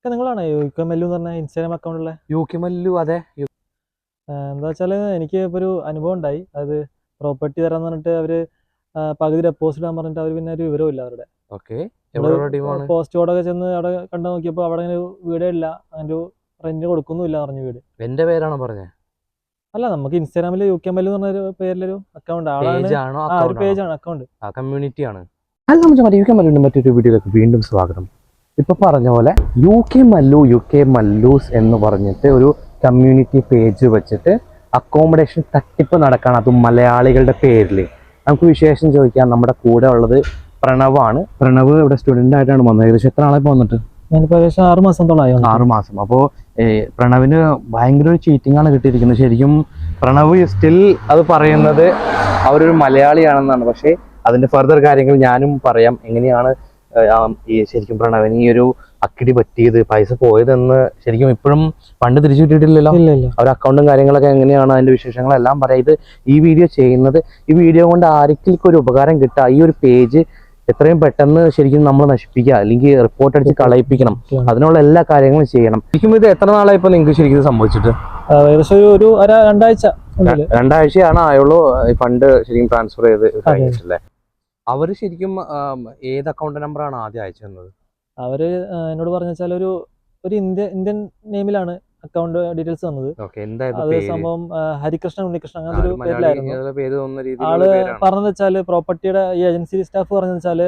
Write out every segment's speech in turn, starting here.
ഒക്കെ നിങ്ങളാണ്? U K Mallu എന്ന് പറഞ്ഞ ഇൻസ്റ്റാഗ്രാം അക്കൗണ്ടുള്ള യു കെ മല്ലു അതെ എന്താ വെച്ചാൽ എനിക്ക് ഇപ്പോൾ ഒരു അനുഭവം ഉണ്ടായി. അത് പ്രോപ്പർട്ടി തരാന്ന് പറഞ്ഞിട്ട് അവർ പകുതി ഡെപ്പോസിറ്റ് ഇടാൻ പറഞ്ഞിട്ട് അവർ പിന്നെ ഒരു വിവരമില്ല അവരുടെ. ഓക്കെ എവിടെയുള്ള ടീമാണ് പോസ്റ്റ് കോഡൊക്കെ ചെന്ന് അവിടെ കണ്ടു നോക്കിയപ്പോൾ അവിടെ അങ്ങനെ ഒരു വീടേ ഇല്ല. അങ്ങനെ ഒരു റെന്റ് കൊടുക്കുന്നുമില്ല പറഞ്ഞു വീട്. എന്റെ പേരാണോ പറഞ്ഞത് അല്ല നമുക്ക് ഇൻസ്റ്റാഗ്രാമിൽ യു കെ മല്ലു എന്ന് പറഞ്ഞൊരു പേരിലൊരു അക്കൗണ്ട് ആളാണ് ആണോ? അക്കൗണ്ട് ആ കമ്മ്യൂണിറ്റി ആണ്. അല്ല നമുക്ക് യു കെ മല്ലുവിന്റെ മറ്റൊരു വീഡിയോയിലേക്ക് വീണ്ടും സ്വാഗതം. ഇപ്പൊ പറഞ്ഞ പോലെ U K Mallu U K Mallus എന്ന് പറഞ്ഞിട്ട് ഒരു കമ്മ്യൂണിറ്റി പേജ് വെച്ചിട്ട് അക്കോമഡേഷൻ തട്ടിപ്പ് നടക്കണം. അതും മലയാളികളുടെ പേരിൽ നമുക്ക് വിശേഷം ചോദിക്കാം. നമ്മുടെ കൂടെ ഉള്ളത് പ്രണവാണ്. പ്രണവ് ഇവിടെ സ്റ്റുഡന്റ് ആയിട്ടാണ് വന്നത്. ഏകദേശം എത്ര ആളെ വന്നിട്ട്? ഞാനിപ്പോൾ ഏകദേശം ആറ് മാസത്തോളമായി. ആറ് മാസം. അപ്പോൾ പ്രണവിന് ഭയങ്കര ഒരു ചീറ്റിംഗ് ആണ് കിട്ടിയിരിക്കുന്നത്. ശരിക്കും പ്രണവ് സ്റ്റിൽ അത് പറയുന്നത് അവരൊരു മലയാളിയാണെന്നാണ്. പക്ഷേ അതിന്റെ ഫർദർ കാര്യങ്ങൾ ഞാനും പറയാം. എങ്ങനെയാണ് ഈ ശരിക്കും പ്രണവന് ഈ ഒരു അക്കിടി പറ്റിയത് പൈസ പോയതെന്ന് ശരിക്കും ഇപ്പോഴും പണ്ട് തിരിച്ചു കിട്ടിയിട്ടില്ലല്ലോ? അവർ അക്കൗണ്ടും കാര്യങ്ങളൊക്കെ എങ്ങനെയാണ് അതിന്റെ വിശേഷങ്ങളെല്ലാം പറയാം ഇത് ഈ വീഡിയോ ചെയ്യുന്നത് ഈ വീഡിയോ കൊണ്ട് ആർക്കും ഒരു ഉപകാരം കിട്ടുക ഈ ഒരു പേജ് എത്രയും പെട്ടെന്ന് ശരിക്കും നമ്മൾ നശിപ്പിക്കുക അല്ലെങ്കിൽ റിപ്പോർട്ട് അടിച്ച് കളയിപ്പിക്കണം. അതിനുള്ള എല്ലാ കാര്യങ്ങളും ചെയ്യണം. ശരിക്കും ഇത് എത്ര നാളായി ഇപ്പൊ നിങ്ങൾക്ക് ശരിക്കും സംഭവിച്ചിട്ട്? ഏകദേശം ഒരു രണ്ടാഴ്ച രണ്ടാഴ്ചയാണ് ആയുള്ളൂ. ഫണ്ട് ശരിക്കും ട്രാൻസ്ഫർ ചെയ്ത് കഴിഞ്ഞിട്ടില്ലേ? അവർ ശരിക്കും ഏത് അക്കൗണ്ട് നമ്പറാണ് ആദ്യം അയച്ചു തന്നത്? അവർ എന്നോട് പറഞ്ഞു വെച്ചാൽ ഒരു ഒരു ഇന്ത്യ ഇന്ത്യൻ നെയിമിലാണ് അക്കൗണ്ട് ഡീറ്റെയിൽസ് വന്നത് അത് സംഭവം ഹരികൃഷ്ണൻ ഉണ്ണികൃഷ്ണൻ അങ്ങനത്തെ ഒരു പേരിലായിരുന്നു. ആൾ പറഞ്ഞത് വെച്ചാൽ പ്രോപ്പർട്ടിയുടെ ഈ ഏജൻസി സ്റ്റാഫ് പറഞ്ഞു വെച്ചാൽ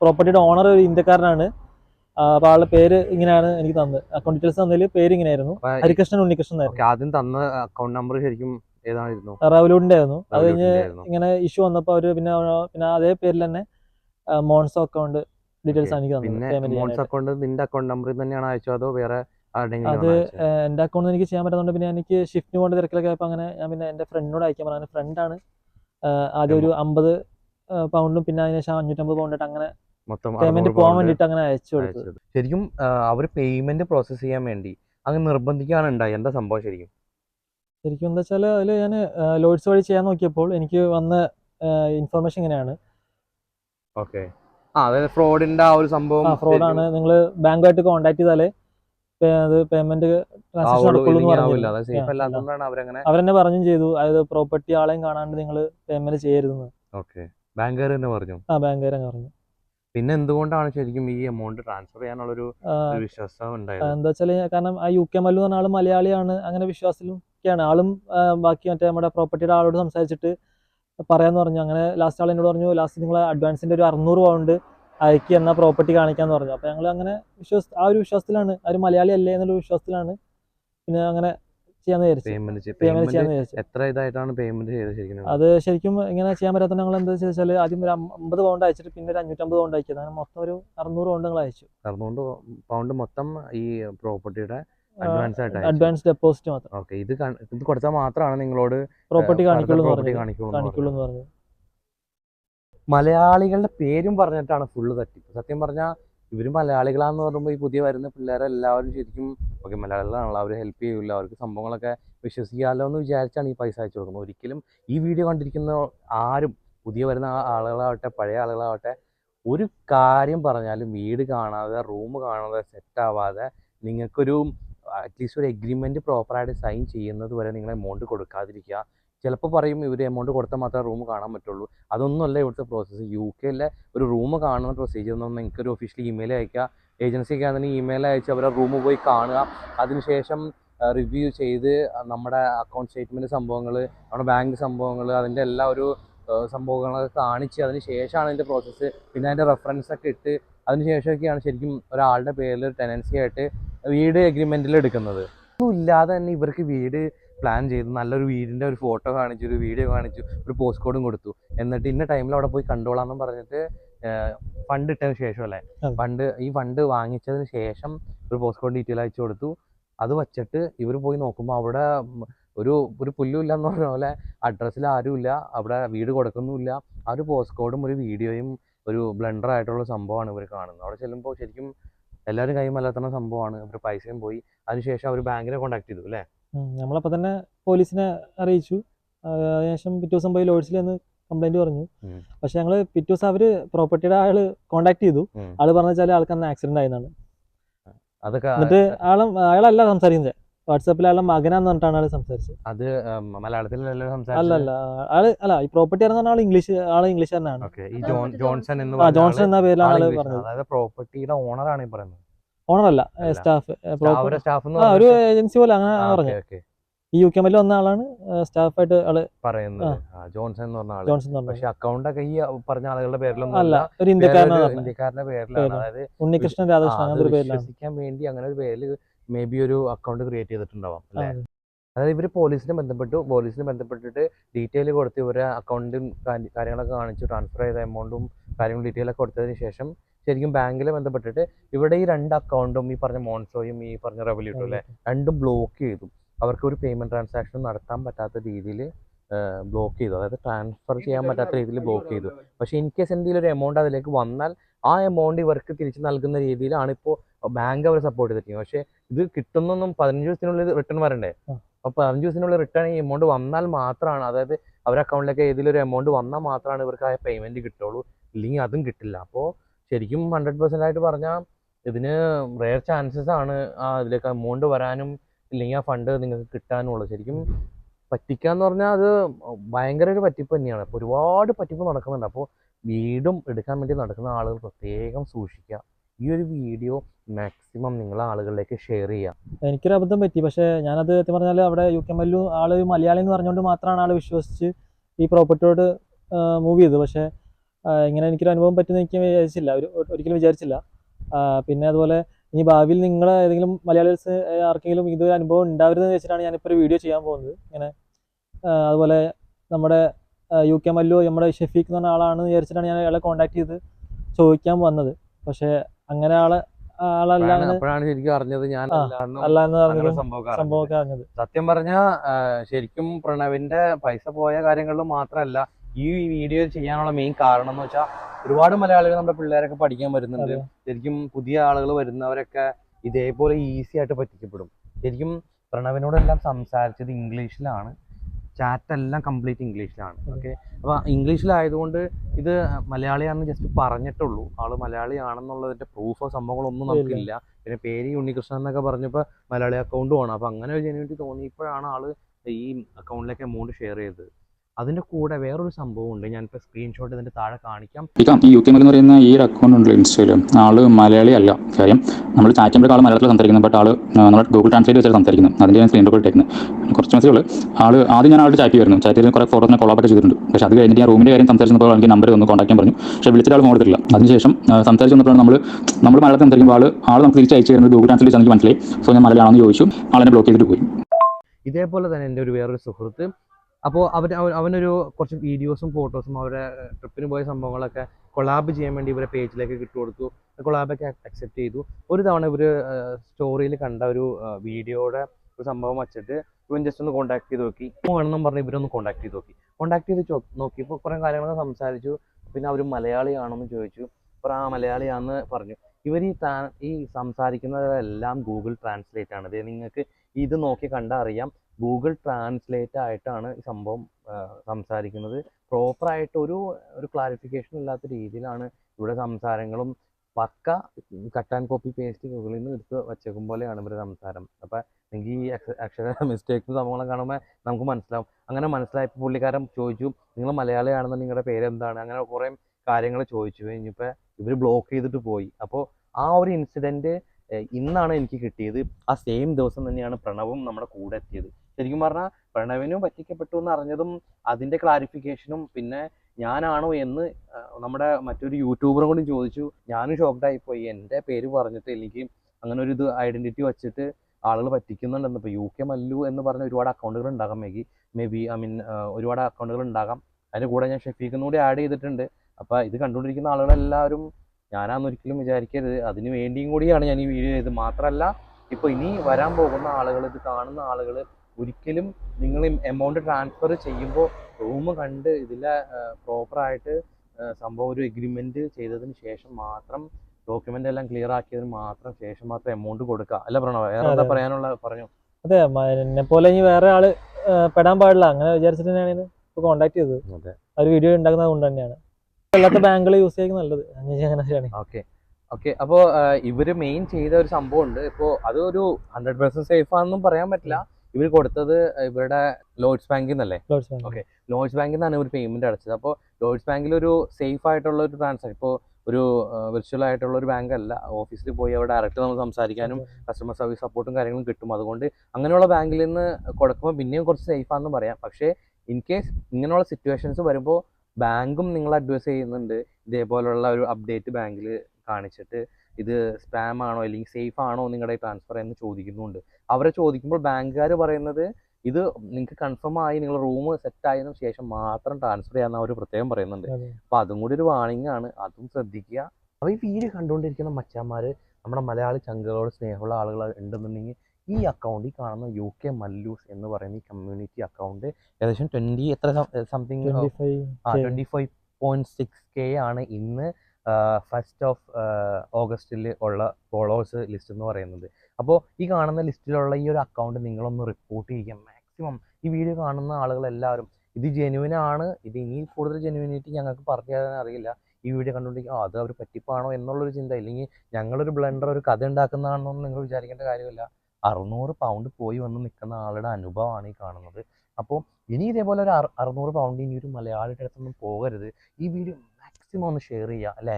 പ്രോപ്പർട്ടിയുടെ ഓണർ ഒരു ഇന്ത്യക്കാരനാണ്. അപ്പൊ ആളുടെ പേര് ഇങ്ങനെയാണ് എനിക്ക് തന്നത്. അക്കൗണ്ട് ഡീറ്റെയിൽസ് തന്നതിൽ പേര് ഇങ്ങനെയായിരുന്നു. ഹരികൃഷ്ണൻ ഉണ്ണികൃഷ്ണൻ ആദ്യം തന്ന അക്കൗണ്ട് നമ്പർ ശരിക്കും ഏതായിരുന്നു? റവലൂഡിന്റെ ആയിരുന്നു അത് കഴിഞ്ഞ്. ഇങ്ങനെ ഇഷ്യൂ വന്നപ്പോൾ അവർ പിന്നെ പിന്നെ അതേ പേരിൽ തന്നെ മോൺസോ അക്കൗണ്ട് ഡീറ്റെയിൽസ് എനിക്ക് മോൺസ് അക്കൗണ്ട് നിന്റെ അക്കൗണ്ട് നമ്പറിൽ തന്നെയാണ് അയച്ചോ അതോ വേറെ അത് എന്റെ അക്കൗണ്ട് എനിക്ക് ചെയ്യാൻ പറ്റുന്നുണ്ട് പിന്നെ എനിക്ക് ഷിഫ്റ്റിന് പോകേണ്ട തിരക്കിലൊക്കെ ആയപ്പോൾ അങ്ങനെ ഞാൻ പിന്നെ എന്റെ ഫ്രണ്ടിനോട് അയക്കാൻ പറഞ്ഞു. ഫ്രണ്ടാണ് ആദ്യം ഒരു അമ്പത് പൗണ്ടും പിന്നെ അതിന് ശേഷം അഞ്ഞൂറ്റമ്പത് പൗണ്ടായിട്ട് അങ്ങനെ മൊത്തം പേയ്മെന്റ് 600 പോകാൻ വേണ്ടിട്ട് വേണ്ടിയിട്ട് അങ്ങനെ അയച്ചു കൊടുത്തത്. ശരിക്കും അവർ പേയ്മെന്റ് പ്രോസസ് ചെയ്യാൻ വേണ്ടി അങ്ങ് നിർബന്ധിക്കാണ് ഉണ്ടായി. എന്താ സംഭവം ശരിക്കും? ശരിക്കും എന്താ വെച്ചാൽ അതിൽ ഞാൻ ലോഡ്സ് വഴി ചെയ്യാൻ നോക്കിയപ്പോൾ എനിക്ക് വന്ന ഇൻഫർമേഷൻ ഇങ്ങനെയാണ്. ഓക്കെ. ആ അതായത് ഫ്രോഡിന്റെ ആ ഒരു സംഭവം ആ ഫ്രോഡാണ്. നിങ്ങൾ ബാങ്കുമായിട്ട് കോൺടാക്ട് ചെയ്താലേ അത് പേയ്മെന്റ് ട്രാൻസാക്ഷൻ നടക്കുള്ളൂ അവരെന്നെ പറഞ്ഞും ചെയ്തു. അതായത് പ്രോപ്പർട്ടി ആളെയും കാണാണ്ട് നിങ്ങൾ പേയ്മെന്റ് ചെയ്യരുതെന്ന്. ബാങ്കുകാർ തന്നെ പറഞ്ഞു. ആ ബാങ്കുകാരങ്ങ് പറഞ്ഞു. പിന്നെ എന്തുകൊണ്ടാണ് ശരിക്കും ഈ എമൗണ്ട് ട്രാൻസ്ഫർ ചെയ്യാനുള്ളൊരു ഒരു വിശ്വാസം ഉണ്ടായത്? എന്താ വെച്ചാൽ കാരണം ആ യു കെ മല്ലു എന്ന് പറഞ്ഞ ആൾ മലയാളിയാണ് അങ്ങനെ വിശ്വാസത്തിലും ഒക്കെയാണ് ആളും ബാക്കി മറ്റേ നമ്മുടെ പ്രോപ്പർട്ടിയുടെ ആളോട് സംസാരിച്ചിട്ട് പറയാന്ന് പറഞ്ഞു. അങ്ങനെ ലാസ്റ്റ് ആൾ എന്നോട് പറഞ്ഞു ലാസ്റ്റ് നിങ്ങൾ അഡ്വാൻസിന്റെ ഒരു അറുന്നൂറ് പൗണ്ട് അയക്കി എന്നാ പ്രോപ്പർട്ടി കാണിക്കാന്ന് പറഞ്ഞു. അപ്പൊ ഞങ്ങൾ അങ്ങനെ വിശ്വാസ ആ ഒരു വിശ്വാസത്തിലാണ്. ആ ഒരു മലയാളി അല്ലേ എന്നുള്ള വിശ്വാസത്തിലാണ്. പിന്നെ അങ്ങനെ ചെയ്യാന്ന് വിചാരിച്ചു. എത്ര ഇതായിട്ടാണ് പേയ്മെന്റ് ചെയ്തത് അത് ശരിക്കും ഇങ്ങനെ ചെയ്യാൻ പറ്റാത്ത ഞങ്ങൾ എന്താ വെച്ചാൽ ആദ്യം ഒരു അമ്പത് പൗണ്ട് അയച്ചിട്ട് പിന്നെ ഒരു അഞ്ഞൂറ്റമ്പത് പൗണ്ട് അയച്ചത് അങ്ങനെ മൊത്തം ഒരു അറുന്നൂറ് പൗണ്ട് ഞങ്ങൾ അയച്ചു. അറുന്നൂറ് പൗണ്ട് മൊത്തം ഈ പ്രോപ്പർട്ടിയുടെ അഡ്വാൻസ് ആയിട്ട് അഡ്വാൻസ് ഡെപ്പോസിറ്റ് മാത്രം. ഓക്കെ ഇത് ഇത് കൊടുത്താൽ മാത്രമാണ് നിങ്ങളോട് പ്രോപ്പർട്ടി കാണിക്കുള്ളൂ എന്ന് പറഞ്ഞു മലയാളികളുടെ പേരും പറഞ്ഞിട്ടാണ് ഫുള്ള് തട്ടി. സത്യം പറഞ്ഞാൽ ഇവർ മലയാളികളാന്ന് പറയുമ്പോൾ ഈ പുതിയ വരുന്ന പിള്ളേരെല്ലാവരും ശരിക്കും ഓക്കെ മലയാളികളാണല്ലോ അവർ ഹെൽപ്പ് ചെയ്യില്ല അവർക്ക് സംഭവങ്ങളൊക്കെ വിശ്വസിക്കാമല്ലോ എന്ന് വിചാരിച്ചാണ് ഈ പൈസ അയച്ചു കൊടുക്കുന്നത്. ഒരിക്കലും ഈ വീഡിയോ കണ്ടിരിക്കുന്ന ആരും പുതിയ വരുന്ന ആളുകളാവട്ടെ പഴയ ആളുകളാവട്ടെ ഒരു കാര്യം പറഞ്ഞാലും വീട് കാണാതെ റൂം കാണാതെ സെറ്റ് ആവാതെ നിങ്ങൾക്കൊരു അറ്റ്ലീസ്റ്റ് ഒരു എഗ്രിമെന്റ് പ്രോപ്പറായിട്ട് സൈൻ ചെയ്യുന്നത് വരെ നിങ്ങൾ എമൗണ്ട് കൊടുക്കാതിരിക്കുക. ചിലപ്പോൾ പറയും ഇവർ എമൗണ്ട് കൊടുത്താൽ മാത്രമേ റൂം കാണാൻ പറ്റുള്ളൂ. അതൊന്നുമല്ല ഇവിടുത്തെ പ്രോസസ്സ് യു കെയിലെ ഒരു റൂം കാണുന്ന പ്രൊസീജിയർ എന്ന് പറഞ്ഞാൽ നിങ്ങൾക്ക് ഒരു ഒഫീഷ്യൽ ഇമെയിൽ അയക്കുക ഏജൻസിക്ക് ആണെങ്കിൽ ഇമെയിൽ അയച്ച് അവരെ റൂം പോയി കാണുക. അതിനുശേഷം റിവ്യൂ ചെയ്ത് നമ്മുടെ അക്കൗണ്ട് സ്റ്റേറ്റ്മെന്റ് സംഭവങ്ങൾ നമ്മുടെ ബാങ്ക് സംഭവങ്ങൾ അതിന്റെ എല്ലാ ഒരു സംഭവങ്ങളൊക്കെ കാണിച്ച് അതിന് ശേഷമാണ് അതിന്റെ പ്രോസസ്സ് പിന്നെ അതിന്റെ റെഫറൻസ് ഒക്കെ ഇട്ട് അതിന് ശേഷമൊക്കെയാണ് ശരിക്കും ഒരാളുടെ പേരിൽ ടെനൻസി ആയിട്ട് വീട് എഗ്രിമെന്റിൽ എടുക്കുന്നത്. ഒന്നും ഇല്ലാതെ തന്നെ ഇവർക്ക് വീട് പ്ലാൻ ചെയ്ത് നല്ലൊരു വീടിന്റെ ഒരു ഫോട്ടോ കാണിച്ചു ഒരു വീഡിയോ കാണിച്ചു ഒരു പോസ്റ്റ് കോഡും കൊടുത്തു. എന്നിട്ട് ഇന്ന ടൈമിൽ അവിടെ പോയി കണ്ടോളാന്നും പറഞ്ഞിട്ട് ഫണ്ട് ഇട്ടതിന് ശേഷം അല്ലേ? ഫണ്ട് ഈ ഫണ്ട് വാങ്ങിച്ചതിന് ശേഷം ഒരു പോസ്റ്റ് കോഡ് ഡീറ്റെയിൽ അയച്ചു കൊടുത്തു. അത് വച്ചിട്ട് ഇവർ പോയി നോക്കുമ്പോൾ അവിടെ ഒരു ഒരു പുല്ലുമില്ല എന്ന് പറഞ്ഞ പോലെ അഡ്രസ്സിൽ ആരുമില്ല അവിടെ വീട് കൊടുക്കുന്നുമില്ല. ആ ഒരു പോസ്റ്റ് കോഡും ഒരു വീഡിയോയും ഒരു ബ്ലണ്ടർ ആയിട്ടുള്ള സംഭവമാണ് ഇവർ കാണുന്നത്. അവിടെ ചെല്ലുമ്പോൾ ശരിക്കും എല്ലാവരും കൈമല്ലാത്ത സംഭവമാണ്. ഇവർ പൈസയും പോയി. അതിനുശേഷം അവർ ബാങ്കിനെ കോൺടാക്ട് ചെയ്തു അല്ലേ. നമ്മളപ്പോൾ തന്നെ പോലീസിനെ അറിയിച്ചു. അതിനുശേഷം പിറ്റേ ദിവസം പോയി ലോഡ്സിൽ നിന്ന് കംപ്ലൈന്റ് പറഞ്ഞു. പക്ഷെ ഞങ്ങൾ പിറ്റേ ദിവസം അവർ പ്രോപ്പർട്ടിയുടെ ആൾ കോൺടാക്ട് ചെയ്തു. ആൾ പറഞ്ഞ വെച്ചാൽ ആൾക്ക് അന്ന് ആക്സിഡന്റ് ആയതാണ് അതൊക്കെ എന്നിട്ട് ആളും അയാളല്ല സംസാരിക്കുന്നത്. വാട്സാപ്പിൽ ആളെ മകനാന്ന് പറഞ്ഞിട്ടാണ് ആൾ സംസാരിച്ചത്. അത് മലയാളത്തിലല്ല അല്ല ആൾ അല്ല ഈ പ്രോപ്പർട്ടി അറിയുന്ന ആൾ ഇംഗ്ലീഷ് ആൾ ഇംഗ്ലീഷ് തന്നെയാണ്. ജോൺസൺ എന്ന് ആ ജോൺസൺ എന്ന പേരിലാണ് ആൾ പറഞ്ഞത്. പ്രോപ്പർട്ടിയുടെ ഓണറാണ് പറയുന്നത്. ഓണർ അല്ല. സ്റ്റാഫ് ഒരു ഏജൻസി പോലെ അങ്ങനെ പറഞ്ഞു. ഈ യു കെ എമ്മിൽ വന്ന ആളാണ് സ്റ്റാഫായിട്ട് ആൾ. പറയുന്നത്. ജോൺസൺ എന്ന് പറഞ്ഞ ആൾ. ജോൺസൺ പക്ഷെ അക്കൗണ്ട് ഒക്കെ ഈ പറഞ്ഞ ആളുകളുടെ പേരിലൊന്നും അല്ല ഒരു ഇന്ത്യക്കാരനാണ് ഇന്ത്യക്കാരന്റെ പേരിലാണ്. അതായത് ഉണ്ണികൃഷ്ണൻ രാധാകൃഷ്ണൻ അത് ഒരു പേരിലാണ്. വേണ്ടി അങ്ങനെ ഒരു പേരിൽ മേ ബി ഒരു അക്കൗണ്ട് ക്രിയേറ്റ് ചെയ്തിട്ടുണ്ടാവാം അല്ലേ? അതായത് ഇവർ പോലീസിനെ ബന്ധപ്പെട്ടു. പോലീസിനെ ബന്ധപ്പെട്ടിട്ട് ഡീറ്റെയിൽ കൊടുത്ത് ഇവരെ അക്കൗണ്ടും കാര്യങ്ങളൊക്കെ കാണിച്ചു ട്രാൻസ്ഫർ ചെയ്ത എമൗണ്ടും കാര്യങ്ങളും ഡീറ്റെയിൽ ഒക്കെ കൊടുത്തതിന് ശേഷം ശരിക്കും ബാങ്കിൽ ബന്ധപ്പെട്ടിട്ട് ഇവിടെ ഈ രണ്ട് അക്കൗണ്ടും ഈ പറഞ്ഞ മോൺസോയും ഈ പറഞ്ഞ റെവല്യൂട്ടും അല്ലേ? രണ്ടും ബ്ലോക്ക് ചെയ്തു. അവർക്ക് ഒരു പേയ്മെന്റ് ട്രാൻസാക്ഷൻ നടത്താൻ പറ്റാത്ത രീതിയിൽ ബ്ലോക്ക് ചെയ്തു. അതായത് ട്രാൻസ്ഫർ ചെയ്യാൻ പറ്റാത്ത രീതിയിൽ ബ്ലോക്ക് ചെയ്തു. പക്ഷേ ഇൻ കേസ് എന്തെങ്കിലും ഒരു എമൗണ്ട് അതിലേക്ക് വന്നാൽ ആ എമൗണ്ട് ഇവർക്ക് തിരിച്ച് നൽകുന്ന രീതിയിലാണ് ഇപ്പോൾ ബാങ്ക് അവർ സപ്പോർട്ട് ചെയ്തിരിക്കുന്നത്. പക്ഷേ ഇത് കിട്ടുന്നൊന്നും പതിനഞ്ച് ദിവസത്തിനുള്ളിൽ റിട്ടേൺ വരണ്ടേ? അപ്പൊ അപ്പോൾ പതിനഞ്ച് ദിവസത്തിനുള്ളിൽ റിട്ടേൺ ഈ എമൗണ്ട് വന്നാൽ മാത്രമാണ് അതായത് അവരുടെ അക്കൗണ്ടിലേക്ക് ഏതെങ്കിലും ഒരു എമൗണ്ട് വന്നാൽ മാത്രമാണ് ഇവർക്ക് ആ പേയ്മെന്റ് കിട്ടുള്ളൂ. ഇല്ലെങ്കിൽ അതും കിട്ടില്ല. അപ്പോൾ ശരിക്കും ഹൺഡ്രഡ് പെർസെന്റ് ആയിട്ട് പറഞ്ഞാൽ ഇതിന് റെയർ ചാൻസസ് ആണ് ആ ഇതിലേക്ക് എമൗണ്ട് വരാനും ഇല്ലെങ്കിൽ ആ ഫണ്ട് നിങ്ങൾക്ക് കിട്ടാനും ഉള്ളത് ശരിക്കും പറ്റിക്കാന്ന് പറഞ്ഞാൽ അത് ഭയങ്കര ഒരു പറ്റിപ്പ് തന്നെയാണ്. അപ്പോൾ ഒരുപാട് പറ്റിപ്പ് നടക്കുന്നുണ്ട്. അപ്പോൾ വീടും എടുക്കാൻ വേണ്ടി നടക്കുന്ന ആളുകൾ പ്രത്യേകം സൂക്ഷിക്കുക. ഈ ഒരു വീഡിയോ മാക്സിമം നിങ്ങൾ ആളുകളിലേക്ക് ഷെയർ ചെയ്യുക. എനിക്കൊരു അബദ്ധം പറ്റി. പക്ഷേ ഞാനത് സത്യം പറഞ്ഞാൽ അവിടെ യു കെ മല്ലു ആൾ മലയാളി എന്ന് പറഞ്ഞുകൊണ്ട് മാത്രമാണ് ആൾ വിശ്വസിച്ച് ഈ പ്രോപ്പർട്ടിയോട് മൂവ് ചെയ്തത്. പക്ഷേ ഇങ്ങനെ എനിക്കൊരു അനുഭവം പറ്റുമെന്ന് എനിക്ക് വിചാരിച്ചില്ല. ഒരു ഒരിക്കലും വിചാരിച്ചില്ല. പിന്നെ അതുപോലെ ഇനി ഭാവിയിൽ നിങ്ങൾ ഏതെങ്കിലും മലയാളികൾസ് ആർക്കെങ്കിലും ഇതൊരു അനുഭവം ഉണ്ടാവരുതെന്ന് വെച്ചിട്ടാണ് ഞാനിപ്പോൾ ഒരു വീഡിയോ ചെയ്യാൻ പോകുന്നത്. ഇങ്ങനെ അതുപോലെ നമ്മുടെ യു കെ മല്ലു നമ്മുടെ ഷെഫീഖ് എന്ന് പറഞ്ഞ ആളാണെന്ന് വിചാരിച്ചിട്ടാണ് ഞാൻ അയാളെ കോൺടാക്ട് ചെയ്ത് ചോദിക്കാൻ വന്നത്. പക്ഷേ അങ്ങനെ ആളെ ആളല്ല അപ്പോഴാണ് ശരിക്കും അറിഞ്ഞത് ഞാൻ സംഭവമൊക്കെ അറിഞ്ഞത്. സത്യം പറഞ്ഞ ശരിക്കും പ്രണവിന്റെ പൈസ പോയ കാര്യങ്ങളിലും മാത്രമല്ല ഈ വീഡിയോ ചെയ്യാനുള്ള മെയിൻ കാരണം എന്ന് വെച്ചാൽ ഒരുപാട് മലയാളികൾ നമ്മുടെ പിള്ളേരൊക്കെ പഠിക്കാൻ വരുന്നുണ്ട്. ശരിക്കും പുതിയ ആളുകൾ വരുന്നവരൊക്കെ ഇതേപോലെ ഈസി ആയിട്ട് പറ്റിക്കപ്പെടും. ശരിക്കും പ്രണവിനോടെല്ലാം സംസാരിച്ചത് ഇംഗ്ലീഷിലാണ്. ചാറ്റ് എല്ലാം കംപ്ലീറ്റ് ഇംഗ്ലീഷിലാണ്. ഓക്കെ അപ്പൊ ഇംഗ്ലീഷിലായതുകൊണ്ട് ഇത് മലയാളിയാണെന്ന് ജസ്റ്റ് പറഞ്ഞിട്ടുള്ളൂ. ആൾ മലയാളിയാണെന്നുള്ളതിന്റെ പ്രൂഫോ സംഭവങ്ങളൊന്നും ഒന്നും നമുക്കില്ല. പിന്നെ പേര് ഉണ്ണികൃഷ്ണൻ എന്നൊക്കെ പറഞ്ഞപ്പോൾ മലയാളി അക്കൗണ്ട് വേണം അപ്പോൾ അങ്ങനെ ഒരു ജനുവിറ്റി തോന്നിയപ്പോഴാണ് ആൾ ഈ അക്കൗണ്ടിലേക്ക് എമൗണ്ട് ഷെയർ ചെയ്തത്. അതിന്റെ കൂടെ വേറൊരു സംഭവം ഉണ്ട് ഞാൻ ഞാനിപ്പോൾ സ്ക്രീൻഷോട്ട് ഇതിന്റെ താഴെ കാണിക്കാം. ഇപ്പം ഈ യു കെ എന്ന് പറയുന്ന ഈ ഒരു അക്കൗണ്ട് ഉണ്ട് ഇൻസ്റ്റയിൽ ആൾ മലയാളി അല്ല കാര്യം നമ്മൾ ചാറ്റുമ്പോൾ ആൾ മലയാളത്തിൽ സംസാരിക്കുന്നത് ബട്ട് ആൾ നമ്മൾ ഗൂഗിൾ ട്രാൻസ്ലേറ്റ് വെച്ചാൽ സംസാരിക്കുന്നത്. അതിന്റെ ഞാൻ സ്ക്രീൻ റെക്കോർഡ് എടുക്കുന്നത് കുറച്ച് മെസ്സേജുകൾ ആൾ ആദ്യം ഞാൻ ആളുടെ ചാറ്റ് വരുന്നു ചാറ്റ് ചെയ്ത് കുറേ ഫോട്ടോസിനെ കൊളാബൊക്കെ ചെയ്തിട്ടുണ്ട്. പക്ഷേ അത് കഴിഞ്ഞിട്ട് ഞാൻ റൂമിന്റെ കാര്യം സംസാരിച്ചപ്പോൾ എനിക്ക് നമ്പർ ഒന്ന് കോൺടാക്ട് ചെയ്യാൻ പറഞ്ഞു. പക്ഷേ വിളിച്ചിട്ട് ആൾ ഫോൺ എടുത്തില്ല അതിനുശേഷം സംസാരിച്ച് വന്നപ്പോഴാണ് നമ്മൾ നമ്മൾ മലയാളത്തിൽ സംസാരിക്കുമ്പോൾ ആൾ ആൾ നമുക്ക് തിരിച്ച് അയച്ചു തരുന്നത് ഗൂഗിൾ ട്രാൻസ്ലേറ്റ് എനിക്ക് മനസ്സിലായി. സോ ഞാൻ മലയാളമാണെന്ന് ചോദിച്ചു ആളെ ബ്ലോക്ക് ചെയ്തിട്ട് പോയി. ഇതേപോലെ തന്നെ എന്റെ ഒരു വേറൊരു സുഹൃത്ത് അപ്പോൾ അവൻ- അവനൊരു കുറച്ച് വീഡിയോസും ഫോട്ടോസും അവരെ ട്രിപ്പിന് പോയ സംഭവങ്ങളൊക്കെ കൊളാബ് ചെയ്യാൻ വേണ്ടി ഇവരെ പേജിലേക്ക് ഇട്ട് കൊടുത്തു കൊളാബൊക്കെ അക്സെപ്റ്റ് ചെയ്തു. ഒരു തവണ ഇവർ സ്റ്റോറിയിൽ കണ്ട ഒരു വീഡിയോയുടെ ഒരു സംഭവം വെച്ചിട്ട് ഇവൻ ജസ്റ്റ് ഒന്ന് കോൺടാക്ട് ചെയ്ത് നോക്കി. വേണമെന്നും പറഞ്ഞ് ഇവരൊന്ന് കോൺടാക്ട് ചെയ്ത് നോക്കി. കോൺടാക്ട് ചെയ്ത് നോക്കിയപ്പോൾ കുറേ കാര്യങ്ങളൊക്കെ സംസാരിച്ചു. പിന്നെ അവർ മലയാളിയാണെന്ന് ചോദിച്ചു. അപ്പോൾ ആ മലയാളിയാണെന്ന് പറഞ്ഞു. ഇവർ ഈ ഈ സംസാരിക്കുന്നതെല്ലാം ഗൂഗിൾ ട്രാൻസ്ലേറ്റ് ആണ്. നിങ്ങൾക്ക് ഇത് നോക്കി കണ്ടാൽ അറിയാം. ഗൂഗിൾ ട്രാൻസ്ലേറ്റ് ആയിട്ടാണ് ഈ സംഭവം സംസാരിക്കുന്നത്. പ്രോപ്പറായിട്ട് ഒരു ഒരു ക്ലാരിഫിക്കേഷൻ ഇല്ലാത്ത രീതിയിലാണ് ഇവിടെ സംസാരങ്ങളും pakka cut and copy paste ഗൂഗിളിൽ നിന്ന് എടുത്ത് വച്ചേക്കും പോലെയാണ് ഇവരുടെ സംസാരം. അപ്പം എനിക്ക് ഈ അക്ഷര മിസ്റ്റേക്കും സംഭവങ്ങളും കാണുമ്പോൾ നമുക്ക് മനസ്സിലാവും. അങ്ങനെ മനസ്സിലായപ്പോൾ പുള്ളിക്കാരൻ ചോദിച്ചു നിങ്ങൾ മലയാളിയാണെന്ന് നിങ്ങളുടെ പേരെന്താണ്? അങ്ങനെ കുറേ കാര്യങ്ങൾ ചോദിച്ചു. കഴിഞ്ഞപ്പോൾ ഇവർ ബ്ലോക്ക് ചെയ്തിട്ട് പോയി. അപ്പോൾ ആ ഒരു ഇൻസിഡന്റ് ഇന്നാണ് എനിക്ക് കിട്ടിയത്. ആ സെയിം ദിവസം തന്നെയാണ് പ്രണവും നമ്മുടെ കൂടെ എത്തിയത്. ശരിക്കും പറഞ്ഞാൽ പ്രണവിനും പറ്റിക്കപ്പെട്ടു എന്ന് അറിഞ്ഞതും അതിന്റെ ക്ലാരിഫിക്കേഷനും പിന്നെ ഞാനാണോ എന്ന് നമ്മുടെ മറ്റൊരു യൂട്യൂബറും കൂടി ചോദിച്ചു. ഞാനും ഷോക്ക്ഡായി പോയി എന്റെ പേര് പറഞ്ഞിട്ട് എനിക്ക് അങ്ങനെ ഒരു ഇത് ഐഡന്റിറ്റി വെച്ചിട്ട് ആളുകൾ പറ്റിക്കുന്നുണ്ടെന്ന്. ഇപ്പോൾ യു കെ മല്ലു എന്ന് പറഞ്ഞ ഒരുപാട് അക്കൗണ്ടുകൾ ഉണ്ടാകാം may be may be I mean ഒരുപാട് അക്കൗണ്ടുകൾ ഉണ്ടാകാം. അതിന്റെ കൂടെ ഞാൻ ഷെഫീഖിനും കൂടി ആഡ് ചെയ്തിട്ടുണ്ട്. അപ്പോൾ ഇത് കണ്ടുകൊണ്ടിരിക്കുന്ന ആളുകളെല്ലാവരും ഞാനാന്ന് ഒരിക്കലും വിചാരിക്കരുത്. അതിനു വേണ്ടിയും കൂടിയാണ് ഞാൻ ഈ വീഡിയോ ചെയ്തത്. മാത്രമല്ല ഇപ്പോൾ ഇനി വരാൻ പോകുന്ന ആളുകൾ ഇത് കാണുന്ന ആളുകൾ ഒരിക്കലും നിങ്ങൾ എമൗണ്ട് ട്രാൻസ്ഫർ ചെയ്യുമ്പോൾ റൂം കണ്ട് ഇതിലെ പ്രോപ്പറായിട്ട് സംഭവം ഒരു എഗ്രിമെന്റ് ചെയ്തതിന് ശേഷം മാത്രം ഡോക്യുമെന്റ് എല്ലാം ക്ലിയർ ആക്കിയതിന് മാത്രം ശേഷം മാത്രം എമൗണ്ട് കൊടുക്കുക അല്ല പ്രണവ് വേറെ എന്താ. പറയാനുള്ള? പറഞ്ഞു. അതെ എന്നെ പോലെ ഇനി വേറെ ആൾ പെടാൻ പാടില്ല. അങ്ങനെ വിചാരിച്ചിട്ട് തന്നെയാണ് ഇപ്പൊ കോൺടാക്ട് ചെയ്തത്. ഒരു വീഡിയോ ഉണ്ടാക്കുന്നത് കൊണ്ട് തന്നെയാണ്. അല്ലാത്ത ബാങ്കുകൾ യൂസ് ചെയ്യുന്നത് നല്ലത്. അങ്ങനെ അങ്ങനെ ശരിയാണ് ഓക്കെ ഓക്കെ അപ്പോൾ ഇവർ മെയിൻ ചെയ്ത ഒരു സംഭവം ഉണ്ട്. ഇപ്പോൾ അതൊരു ഹൺഡ്രഡ് പെർസെന്റ് സേഫ് ആണെന്നും പറയാൻ പറ്റില്ല. ഇവർ കൊടുത്തത് ഇവരുടെ ലോഡ്സ് ബാങ്കിൽ നിന്നല്ലേ ഓക്കെ ലോഡ്സ് ബാങ്കിൽ നിന്നാണ് ഇവർ പേയ്മെന്റ് അടച്ചത്. അപ്പോൾ ലോഡ്സ് ബാങ്കിൽ ഒരു സേഫ് ആയിട്ടുള്ള ഒരു ട്രാൻസാക്ഷൻ ഇപ്പോൾ ഒരു വിർച്വൽ ആയിട്ടുള്ള ഒരു ബാങ്ക് അല്ല. ഓഫീസിൽ പോയി അവിടെ ഡയറക്റ്റ് നമ്മൾ സംസാരിക്കാനും കസ്റ്റമർ സർവീസ് സപ്പോർട്ടും കാര്യങ്ങളും കിട്ടും. അതുകൊണ്ട് അങ്ങനെയുള്ള ബാങ്കിൽ നിന്ന് കൊടുക്കുമ്പോൾ പിന്നെയും കുറച്ച് സേഫ് ആണെന്ന് പറയാം. പക്ഷേ ഇൻ കേസ് ഇങ്ങനെയുള്ള സിറ്റുവേഷൻസ് വരുമ്പോൾ ബാങ്കും നിങ്ങൾ അഡ്വൈസ് ചെയ്യുന്നുണ്ട്. ഇതേപോലുള്ള ഒരു അപ്ഡേറ്റ് ബാങ്കിൽ കാണിച്ചിട്ട് ഇത് സ്പാം ആണോ അല്ലെങ്കിൽ സേഫ് ആണോ നിങ്ങളുടെ ട്രാൻസ്ഫർ എന്ന് ചോദിക്കുന്നുണ്ട്. അവരെ ചോദിക്കുമ്പോൾ ബാങ്കുകാർ പറയുന്നത് ഇത് നിങ്ങൾക്ക് കൺഫേം ആയി നിങ്ങൾ റൂം സെറ്റ് ആയതിനു ശേഷം മാത്രം ട്രാൻസ്ഫർ ചെയ്യാന്ന് അവർ പ്രത്യേകം പറയുന്നുണ്ട്. അപ്പൊ അതും കൂടി ഒരു വാണിംഗ് ആണ്. അതും ശ്രദ്ധിക്കുക. അപ്പൊ ഈ വീഡിയോ കണ്ടുകൊണ്ടിരിക്കുന്ന മച്ചാന്മാര് നമ്മുടെ മലയാളി ചങ്കുകളോട് സ്നേഹമുള്ള ആളുകൾ ഉണ്ടെന്നുണ്ടെങ്കിൽ ഈ അക്കൗണ്ട് ഈ കാണുന്ന യു കെ മല്ലൂസ് എന്ന് പറയുന്ന ഈ കമ്മ്യൂണിറ്റി അക്കൗണ്ട് ഏകദേശം ട്വന്റി എത്ര സംതിങ് 25 ആ K. Twenty five point six K ആണ് ഇന്ന് ഫസ്റ്റ് ഓഫ് ഓഗസ്റ്റിൽ ഉള്ള ഫോളോവേഴ്സ് ലിസ്റ്റ് എന്ന് പറയുന്നത്. അപ്പോൾ ഈ കാണുന്ന ലിസ്റ്റിലുള്ള ഈ ഒരു അക്കൗണ്ട് നിങ്ങളൊന്ന് റിപ്പോർട്ട് ചെയ്യുക മാക്സിമം ഈ വീഡിയോ കാണുന്ന ആളുകളെല്ലാവരും ഇത് ജെനുവിൻ ആണ് ഇത് ഇനി കൂടുതൽ ജെനുവിനിറ്റി ഞങ്ങൾക്ക് പറഞ്ഞു തരാൻ അറിയില്ല. ഈ വീഡിയോ കണ്ടുകൊണ്ടിരിക്കും അത് അവർ പറ്റിപ്പാണോ എന്നുള്ളൊരു ചിന്ത ഇല്ലെങ്കിൽ ഞങ്ങളൊരു ബ്ലണ്ടർ ഒരു കഥ ഉണ്ടാക്കുന്നതാണെന്നൊന്നും നിങ്ങൾ വിചാരിക്കേണ്ട കാര്യമില്ല. അറുന്നൂറ് പൗണ്ട് പോയി വന്ന് നിൽക്കുന്ന ആളുടെ അനുഭവമാണ് ഈ കാണുന്നത്. അപ്പോൾ ഇനി ഇതേപോലെ ഒരു അറു- അറുന്നൂറ് പൗണ്ട് ഇനി ഒരു മലയാളിയുടെ അടുത്തൊന്നും പോകരുത്. ഈ വീഡിയോ മാക്സിമം ഒന്ന് ഷെയർ ചെയ്യുക അല്ലേ?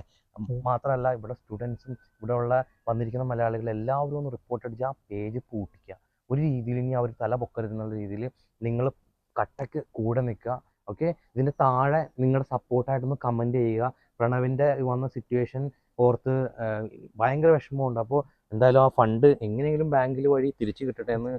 മാത്രമല്ല ഇവിടെ സ്റ്റുഡൻസും ഇവിടെ ഉള്ള വന്നിരിക്കുന്ന മലയാളികൾ എല്ലാവരും ഒന്ന് റിപ്പോർട്ട് അടിച്ച് ആ പേജ് പൂട്ടിക്കുക. ഒരു രീതിയിൽ ഇനി അവർ തല പൊക്കരുത് എന്നുള്ള രീതിയിൽ നിങ്ങൾ കട്ടക്ക് കൂടെ നിൽക്കുക ഓക്കെ ഇതിന്റെ താഴെ നിങ്ങളുടെ സപ്പോർട്ടായിട്ടൊന്ന് കമന്റ് ചെയ്യുക. പ്രണവിന്റെ വന്ന സിറ്റുവേഷൻ ഓർത്ത് ഭയങ്കര വിഷമമുണ്ട്. അപ്പോൾ എന്തായാലും ആ ഫണ്ട് എങ്ങനെയെങ്കിലും ബാങ്കിൽ വഴി തിരിച്ചു കിട്ടട്ടെ എന്ന്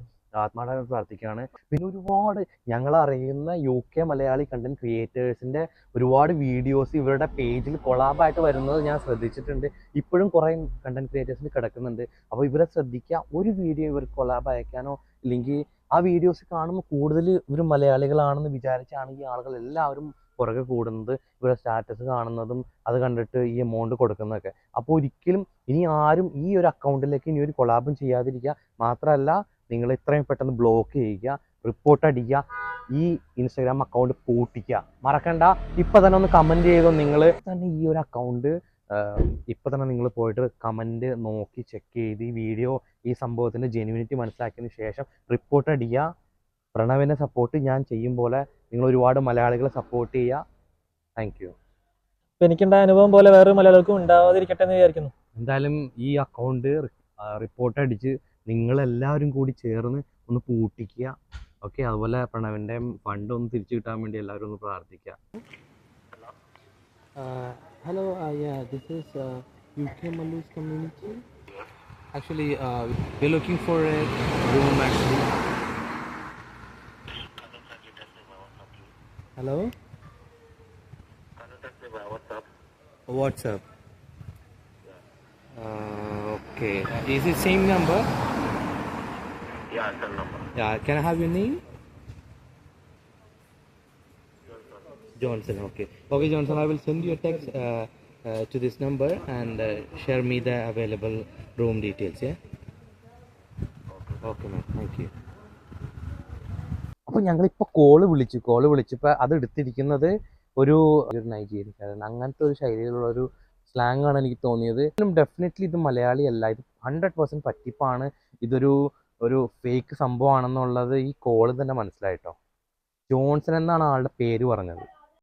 ആത്മാർത്ഥമായി പ്രാർത്ഥിക്കുകയാണ്. പിന്നെ ഒരുപാട് ഞങ്ങൾ അറിയുന്ന യു കെ മലയാളി കണ്ടന്റ് ക്രിയേറ്റേഴ്സിന്റെ ഒരുപാട് വീഡിയോസ് ഇവരുടെ പേജിൽ കൊളാബായിട്ട് വരുന്നത് ഞാൻ ശ്രദ്ധിച്ചിട്ടുണ്ട്. ഇപ്പോഴും കുറേ കണ്ടന്റ് ക്രിയേറ്റേഴ്സിന് കിടക്കുന്നുണ്ട്. അപ്പോൾ ഇവരെ ശ്രദ്ധിക്കുക. ഒരു വീഡിയോ ഇവർ കൊളാബ് അയക്കാനോ ഇല്ലെങ്കിൽ ആ വീഡിയോസ് കാണുമ്പോൾ കൂടുതൽ ഇവർ മലയാളികളാണെന്ന് വിചാരിച്ചാണ് ഈ ആളുകൾ എല്ലാവരും പുറകെ കൂടുന്നത്. ഇവരുടെ സ്റ്റാറ്റസ് കാണുന്നതും അത് കണ്ടിട്ട് ഈ എമൗണ്ട് കൊടുക്കുന്നതൊക്കെ. അപ്പോൾ ഒരിക്കലും ഇനി ആരും ഈ ഒരു അക്കൗണ്ടിലേക്ക് ഇനി ഒരു കൊളാബും ചെയ്യാതിരിക്കുക. മാത്രമല്ല നിങ്ങൾ എത്രയും പെട്ടെന്ന് ബ്ലോക്ക് ചെയ്യുക റിപ്പോർട്ട് അടിക്കുക ഈ ഇൻസ്റ്റാഗ്രാം അക്കൗണ്ട് പൂട്ടിക്കുക. മറക്കണ്ട. ഇപ്പം തന്നെ ഒന്ന് കമന്റ് ചെയ്തോ നിങ്ങൾ. തന്നെ ഈ ഒരു അക്കൗണ്ട് ഇപ്പം തന്നെ നിങ്ങൾ പോയിട്ട് കമന്റ് നോക്കി ചെക്ക് ചെയ്ത് ഈ വീഡിയോ ഈ സംഭവത്തിന്റെ ജെന്യൂനിറ്റി മനസ്സിലാക്കിയതിന് ശേഷം റിപ്പോർട്ട് അടിക്കുക. പ്രണവിനെ സപ്പോർട്ട് ഞാൻ ചെയ്യും പോലെ നിങ്ങൾ ഒരുപാട് മലയാളികളെ സപ്പോർട്ട് ചെയ്യുക. താങ്ക് യു ഇപ്പൊ എനിക്കുണ്ടായ അനുഭവം പോലെ വേറെ മലയാളികൾക്കും ഉണ്ടാവാതിരിക്കട്ടെ എന്ന് വിചാരിക്കുന്നു. എന്തായാലും ഈ അക്കൗണ്ട് റിപ്പോർട്ട് അടിച്ച് നിങ്ങളെല്ലാവരും കൂടി ചേർന്ന് ഒന്ന് പൂട്ടിക്കുക. ഓക്കെ? അതുപോലെ പ്രണവിന്റെ ഫണ്ട് ഒന്ന് തിരിച്ചു കിട്ടാൻ വേണ്ടി എല്ലാവരും ഒന്ന് പ്രാർത്ഥിക്കുക. Hello this is U K community actually we looking for a room actually hello WhatsApp okay is same number Yeah, cell number. Yeah. Can I have your name? Johnson. Okay. Okay, Johnson. I will send you a text uh, uh, to this number and uh, share me the available room details. Yeah. Okay, ma'am. Thank you. അപ്പോൾ ഞങ്ങളിപ്പോൾ call വിളിച്ചു call വിളിച്ചപ്പോൾ അത് എടുത്തിരിക്കുന്നത് ഒരു ഒരു നൈജീരിയക്കാരൻ അങ്ങനത്തെ ഒരു ശൈലിയിലുള്ള ഒരു സ്ലാങ് ആണ് എനിക്ക് തോന്നിയത് ഡെഫിനറ്റ്ലി ഇത് മലയാളി അല്ല ഇത് ഹൺഡ്രഡ് പെർസെന്റ് പറ്റിപ്പാണ് ഇതൊരു ഒരു ഫേക്ക് സംഭവമാണെന്നുള്ളത് ഈ കോൾ തന്നെ മനസ്സിലായിട്ടോ ജോൺസൺ എന്നാണ് ആളുടെ പേര് പറഞ്ഞത്.